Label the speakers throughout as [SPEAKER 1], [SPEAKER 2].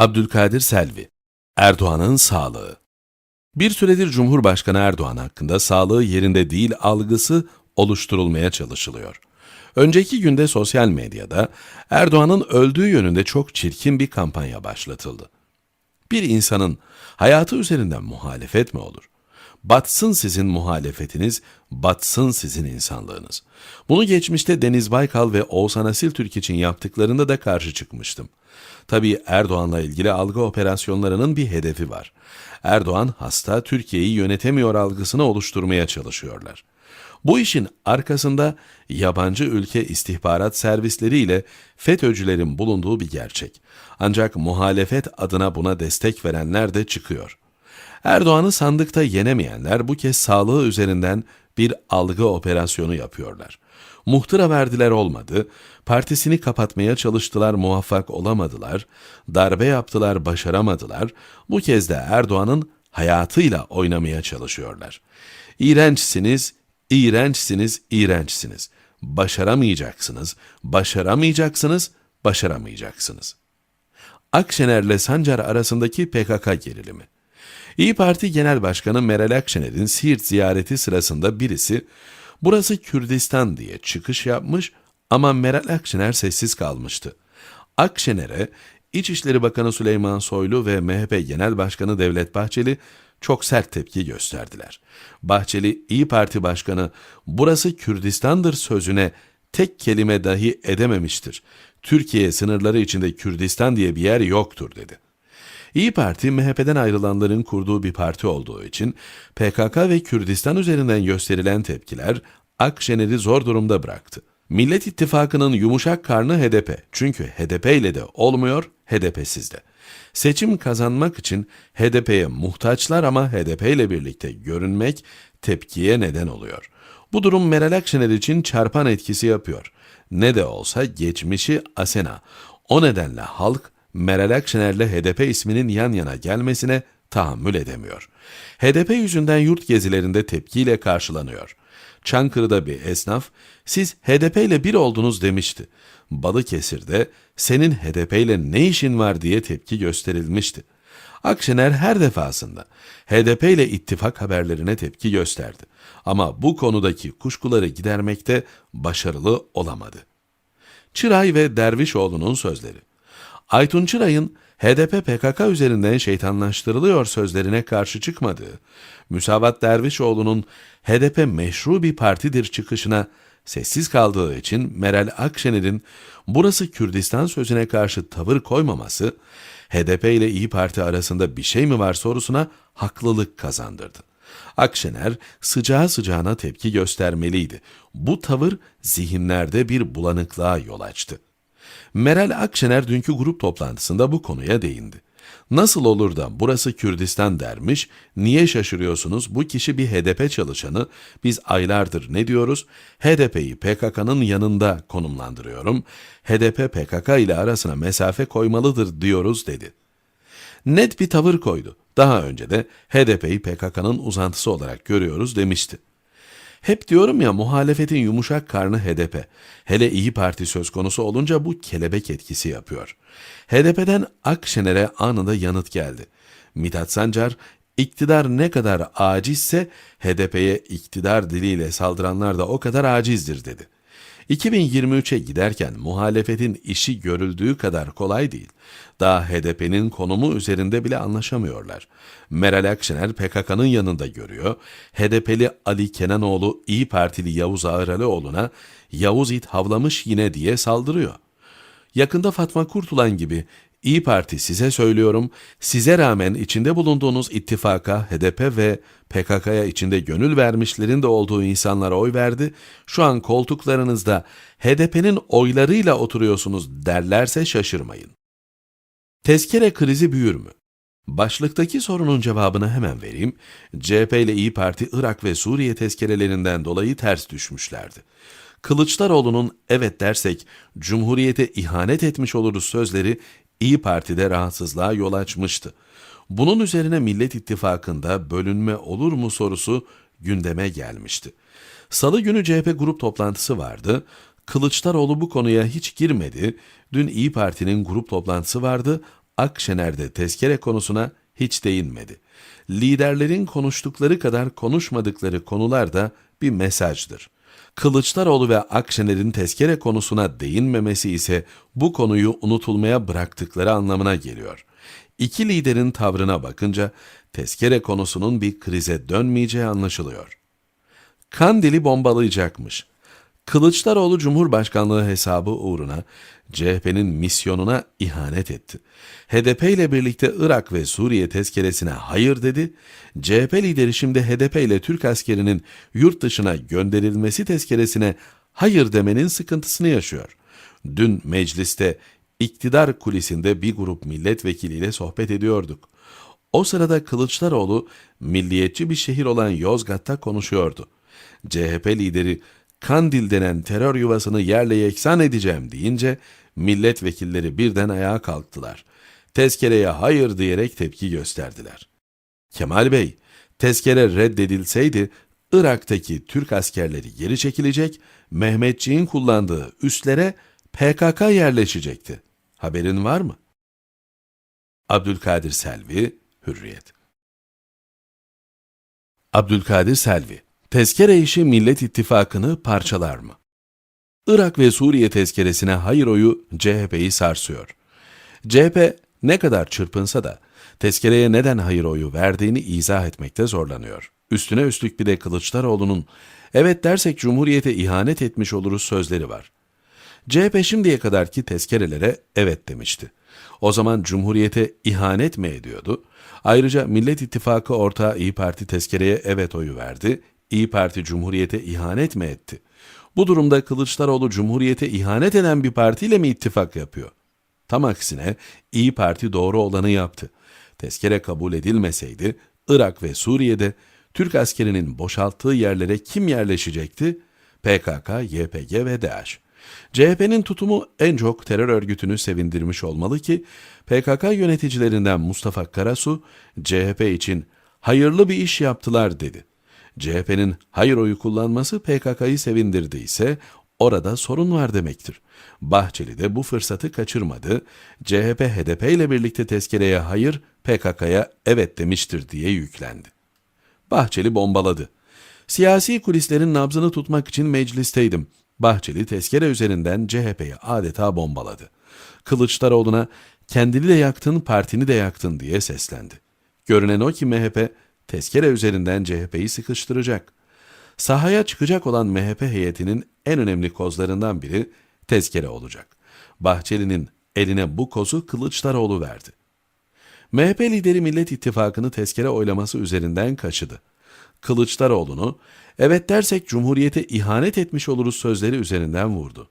[SPEAKER 1] Abdülkadir Selvi Erdoğan'ın sağlığı Bir süredir Cumhurbaşkanı Erdoğan hakkında sağlığı yerinde değil algısı oluşturulmaya çalışılıyor. Önceki günde sosyal medyada Erdoğan'ın öldüğü yönünde çok çirkin bir kampanya başlatıldı. Bir insanın hayatı üzerinden muhalefet mi olur? Batsın sizin muhalefetiniz, batsın sizin insanlığınız. Bunu geçmişte Deniz Baykal ve Oğuzhan Asil Türk için yaptıklarında da karşı çıkmıştım. Tabii Erdoğan'la ilgili algı operasyonlarının bir hedefi var. Erdoğan hasta Türkiye'yi yönetemiyor algısını oluşturmaya çalışıyorlar. Bu işin arkasında yabancı ülke istihbarat servisleriyle FETÖ'cülerin bulunduğu bir gerçek. Ancak muhalefet adına buna destek verenler de çıkıyor. Erdoğan'ı sandıkta yenemeyenler bu kez sağlığı üzerinden bir algı operasyonu yapıyorlar. Muhtıra verdiler olmadı, partisini kapatmaya çalıştılar muvaffak olamadılar, darbe yaptılar başaramadılar, bu kez de Erdoğan'ın hayatıyla oynamaya çalışıyorlar. İğrençsiniz, iğrençsiniz, iğrençsiniz. Başaramayacaksınız, başaramayacaksınız, başaramayacaksınız. Akşener'le Sancar arasındaki PKK gerilimi. İyi Parti Genel Başkanı Meral Akşener'in Siirt ziyareti sırasında birisi burası Kürdistan diye çıkış yapmış ama Meral Akşener sessiz kalmıştı. Akşener'e İçişleri Bakanı Süleyman Soylu ve MHP Genel Başkanı Devlet Bahçeli çok sert tepki gösterdiler. Bahçeli İyi Parti Başkanı burası Kürdistan'dır sözüne tek kelime dahi edememiştir. Türkiye sınırları içinde Kürdistan diye bir yer yoktur dedi. İyi Parti, MHP'den ayrılanların kurduğu bir parti olduğu için PKK ve Kürdistan üzerinden gösterilen tepkiler Akşener'i zor durumda bıraktı. Millet İttifakı'nın yumuşak karnı HDP. Çünkü HDP ile de olmuyor, HDP'siz de. Seçim kazanmak için HDP'ye muhtaçlar ama HDP ile birlikte görünmek tepkiye neden oluyor. Bu durum Meral Akşener için çarpan etkisi yapıyor. Ne de olsa geçmişi Asena. O nedenle halk Meral Akşener'le HDP isminin yan yana gelmesine tahammül edemiyor. HDP yüzünden yurt gezilerinde tepkiyle karşılanıyor. Çankırı'da bir esnaf, siz HDP ile bir oldunuz demişti. Balıkesir'de senin HDP ile ne işin var diye tepki gösterilmişti. Akşener her defasında HDP ile ittifak haberlerine tepki gösterdi. Ama bu konudaki kuşkuları gidermekte başarılı olamadı. Çıray ve Dervişoğlu'nun sözleri. Aytun Çıray'ın HDP PKK üzerinden şeytanlaştırılıyor sözlerine karşı çıkmadığı, Müsavat Dervişoğlu'nun HDP meşru bir partidir çıkışına sessiz kaldığı için Meral Akşener'in burası Kürdistan sözüne karşı tavır koymaması, HDP ile İyi Parti arasında bir şey mi var sorusuna haklılık kazandırdı. Akşener sıcağı sıcağına tepki göstermeliydi. Bu tavır zihinlerde bir bulanıklığa yol açtı. Meral Akşener dünkü grup toplantısında bu konuya değindi. Nasıl olur da burası Kürdistan dermiş, niye şaşırıyorsunuz bu kişi bir HDP çalışanı, biz aylardır ne diyoruz, HDP'yi PKK'nın yanında konumlandırıyorum, HDP PKK ile arasına mesafe koymalıdır diyoruz dedi. Net bir tavır koydu. Daha önce de HDP'yi PKK'nın uzantısı olarak görüyoruz demişti. Hep diyorum ya muhalefetin yumuşak karnı HDP. Hele İyi Parti söz konusu olunca bu kelebek etkisi yapıyor. HDP'den Akşener'e anında yanıt geldi. Mithat Sancar, iktidar ne kadar acizse HDP'ye iktidar diliyle saldıranlar da o kadar acizdir dedi. 2023'e giderken muhalefetin işi görüldüğü kadar kolay değil. Daha HDP'nin konumu üzerinde bile anlaşamıyorlar. Meral Akşener PKK'nın yanında görüyor. HDP'li Ali Kenanoğlu İyi Partili Yavuz Ağralıoğlu'na Yavuz it havlamış yine diye saldırıyor. Yakında Fatma Kurtulan gibi İyi Parti size söylüyorum, size rağmen içinde bulunduğunuz ittifaka, HDP ve PKK'ya içinde gönül vermişlerin de olduğu insanlara oy verdi. Şu an koltuklarınızda HDP'nin oylarıyla oturuyorsunuz derlerse şaşırmayın. Tezkere krizi büyür mü? Başlıktaki sorunun cevabını hemen vereyim. CHP ile İyi Parti Irak ve Suriye tezkerelerinden dolayı ters düşmüşlerdi. Kılıçdaroğlu'nun evet dersek Cumhuriyete ihanet etmiş oluruz sözleri İyi Parti'de rahatsızlığa yol açmıştı. Bunun üzerine Millet İttifakı'nda bölünme olur mu sorusu gündeme gelmişti. Salı günü CHP grup toplantısı vardı. Kılıçdaroğlu bu konuya hiç girmedi. Dün İyi Parti'nin grup toplantısı vardı Akşener'de tezkere konusuna hiç değinmedi. Liderlerin konuştukları kadar konuşmadıkları konular da bir mesajdır. Kılıçdaroğlu ve Akşener'in tezkere konusuna değinmemesi ise bu konuyu unutulmaya bıraktıkları anlamına geliyor. İki liderin tavrına bakınca tezkere konusunun bir krize dönmeyeceği anlaşılıyor. Kandil'i bombalayacakmış. Kılıçdaroğlu Cumhurbaşkanlığı hesabı uğruna CHP'nin misyonuna ihanet etti. HDP ile birlikte Irak ve Suriye tezkeresine hayır dedi. CHP lideri şimdi HDP ile Türk askerinin yurt dışına gönderilmesi tezkeresine hayır demenin sıkıntısını yaşıyor. Dün mecliste iktidar kulisinde bir grup milletvekiliyle sohbet ediyorduk. O sırada Kılıçdaroğlu milliyetçi bir şehir olan Yozgat'ta konuşuyordu. CHP lideri Kandil denen terör yuvasını yerle yeksan edeceğim deyince milletvekilleri birden ayağa kalktılar. Tezkereye hayır diyerek tepki gösterdiler. Kemal Bey, tezkere reddedilseydi Irak'taki Türk askerleri geri çekilecek, Mehmetçiğin kullandığı üslere PKK yerleşecekti. Haberin var mı? Abdülkadir Selvi, Hürriyet Abdülkadir Selvi, tezkere işi Millet İttifakı'nı parçalar mı? Irak ve Suriye tezkeresine hayır oyu CHP'yi sarsıyor. CHP ne kadar çırpınsa da tezkereye neden hayır oyu verdiğini izah etmekte zorlanıyor. Üstüne üstlük bir de Kılıçdaroğlu'nun evet dersek Cumhuriyete ihanet etmiş oluruz sözleri var. CHP şimdiye kadarki tezkerelere evet demişti. O zaman Cumhuriyete ihanet mi ediyordu? Ayrıca Millet İttifakı ortağı İyi Parti tezkereye evet oyu verdi. İyi Parti Cumhuriyete ihanet mi etti? Bu durumda Kılıçdaroğlu Cumhuriyete ihanet eden bir partiyle mi ittifak yapıyor? Tam aksine İyi Parti doğru olanı yaptı. Tezkere kabul edilmeseydi Irak ve Suriye'de Türk askerinin boşalttığı yerlere kim yerleşecekti? PKK, YPG ve DAEŞ. CHP'nin tutumu en çok terör örgütünü sevindirmiş olmalı ki PKK yöneticilerinden Mustafa Karasu CHP için hayırlı bir iş yaptılar dedi. CHP'nin hayır oyu kullanması PKK'yı sevindirdiyse orada sorun var demektir. Bahçeli de bu fırsatı kaçırmadı. CHP HDP ile birlikte tezkereye hayır, PKK'ya evet demiştir diye yüklendi. Bahçeli bombaladı. Siyasi kulislerin nabzını tutmak için meclisteydim. Bahçeli tezkere üzerinden CHP'yi adeta bombaladı. Kılıçdaroğlu'na kendini de yaktın, partini de yaktın diye seslendi. Görünen o ki MHP tezkere üzerinden CHP'yi sıkıştıracak. Sahaya çıkacak olan MHP heyetinin en önemli kozlarından biri tezkere olacak. Bahçeli'nin eline bu kozu Kılıçdaroğlu verdi. MHP lideri Millet İttifakı'nı tezkere oylaması üzerinden kaşıdı. Kılıçdaroğlu'nu evet dersek Cumhuriyete ihanet etmiş oluruz sözleri üzerinden vurdu.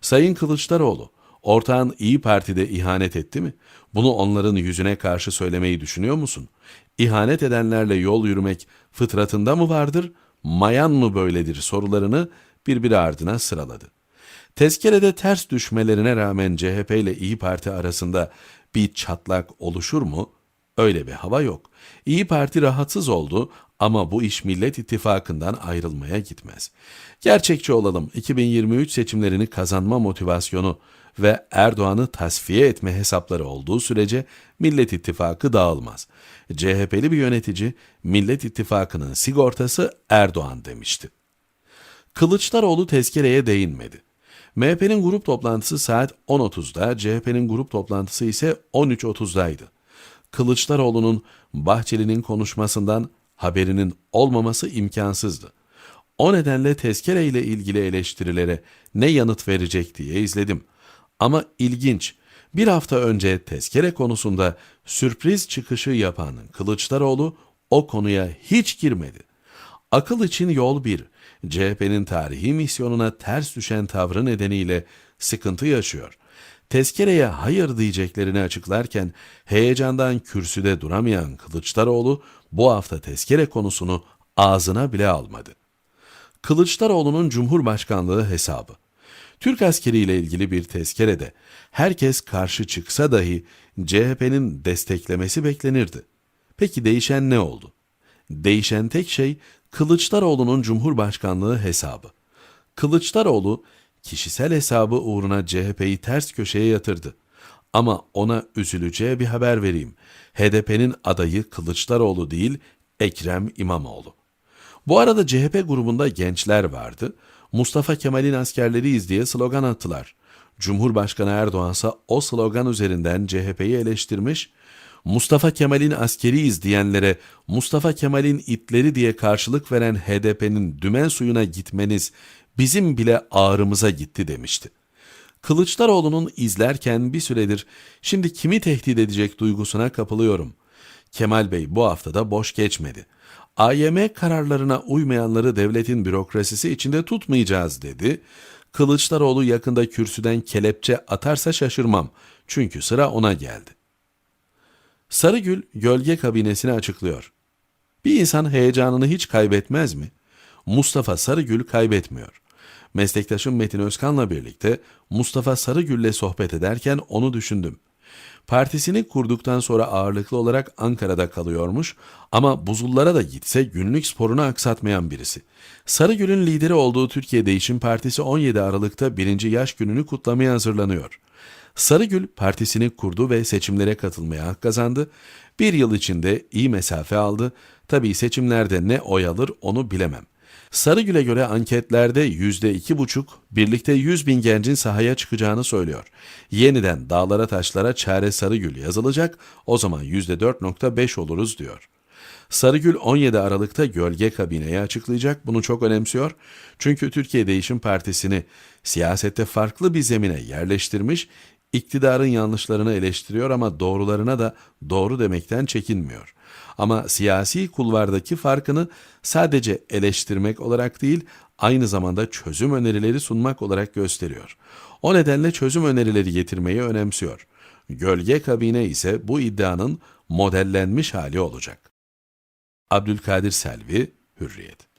[SPEAKER 1] Sayın Kılıçdaroğlu, ortağın İyi Parti'de ihanet etti mi? Bunu onların yüzüne karşı söylemeyi düşünüyor musun? İhanet edenlerle yol yürümek fıtratında mı vardır, mayan mı böyledir sorularını birbiri ardına sıraladı. Tezkerede ters düşmelerine rağmen CHP ile İyi Parti arasında bir çatlak oluşur mu? Öyle bir hava yok. İyi Parti rahatsız oldu ama bu iş Millet İttifakı'ndan ayrılmaya gitmez. Gerçekçi olalım. 2023 seçimlerini kazanma motivasyonu ve Erdoğan'ı tasfiye etme hesapları olduğu sürece Millet İttifakı dağılmaz. CHP'li bir yönetici Millet İttifakı'nın sigortası Erdoğan demişti. Kılıçdaroğlu tezkereye değinmedi. MHP'nin grup toplantısı saat 10.30'da, CHP'nin grup toplantısı ise 13.30'daydı. Kılıçdaroğlu'nun Bahçeli'nin konuşmasından haberinin olmaması imkansızdı. O nedenle tezkere ile ilgili eleştirilere ne yanıt verecek diye izledim. Ama ilginç, bir hafta önce tezkere konusunda sürpriz çıkışı yapan Kılıçdaroğlu o konuya hiç girmedi. Akıl için yol bir, CHP'nin tarihi misyonuna ters düşen tavrı nedeniyle sıkıntı yaşıyor. Tezkereye hayır diyeceklerini açıklarken heyecandan kürsüde duramayan Kılıçdaroğlu bu hafta tezkere konusunu ağzına bile almadı. Kılıçdaroğlu'nun Cumhurbaşkanlığı hesabı. Türk askeriyle ilgili bir tezkerede herkes karşı çıksa dahi CHP'nin desteklemesi beklenirdi. Peki değişen ne oldu? Değişen tek şey Kılıçdaroğlu'nun Cumhurbaşkanlığı hesabı. Kılıçdaroğlu kişisel hesabı uğruna CHP'yi ters köşeye yatırdı. Ama ona üzüleceği bir haber vereyim. HDP'nin adayı Kılıçdaroğlu değil, Ekrem İmamoğlu. Bu arada CHP grubunda gençler vardı. Mustafa Kemal'in askerleriyiz diye slogan attılar. Cumhurbaşkanı Erdoğan ise o slogan üzerinden CHP'yi eleştirmiş. Mustafa Kemal'in askeriyiz diyenlere Mustafa Kemal'in itleri diye karşılık veren HDP'nin dümen suyuna gitmeniz bizim bile ağrımıza gitti demişti. Kılıçdaroğlu'nun izlerken bir süredir şimdi kimi tehdit edecek duygusuna kapılıyorum. Kemal Bey bu haftada boş geçmedi. AYM kararlarına uymayanları devletin bürokrasisi içinde tutmayacağız dedi. Kılıçdaroğlu yakında kürsüden kelepçe atarsa şaşırmam. Çünkü sıra ona geldi. Sarıgül gölge kabinesini açıklıyor. Bir insan heyecanını hiç kaybetmez mi? Mustafa Sarıgül kaybetmiyor. Meslektaşım Metin Özkan'la birlikte Mustafa Sarıgül'le sohbet ederken onu düşündüm. Partisini kurduktan sonra ağırlıklı olarak Ankara'da kalıyormuş ama buzullara da gitse günlük sporunu aksatmayan birisi. Sarıgül'ün lideri olduğu Türkiye Değişim Partisi 17 Aralık'ta birinci yaş gününü kutlamaya hazırlanıyor. Sarıgül partisini kurdu ve seçimlere katılmaya hak kazandı. Bir yıl içinde iyi mesafe aldı. Tabii seçimlerde ne oy alır onu bilemem. Sarıgül'e göre anketlerde yüzde iki buçuk, birlikte 100 bin gencin sahaya çıkacağını söylüyor. Yeniden dağlara taşlara çare Sarıgül yazılacak, o zaman yüzde 4.5 oluruz diyor. Sarıgül 17 Aralık'ta gölge kabineyi açıklayacak. Bunu çok önemsiyor. Çünkü Türkiye Değişim Partisi'ni siyasette farklı bir zemine yerleştirmiş, iktidarın yanlışlarını eleştiriyor ama doğrularına da doğru demekten çekinmiyor. Ama siyasi kulvardaki farkını sadece eleştirmek olarak değil, aynı zamanda çözüm önerileri sunmak olarak gösteriyor. O nedenle çözüm önerileri getirmeyi önemsiyor. Gölge kabine ise bu iddianın modellenmiş hali olacak. Abdülkadir Selvi, Hürriyet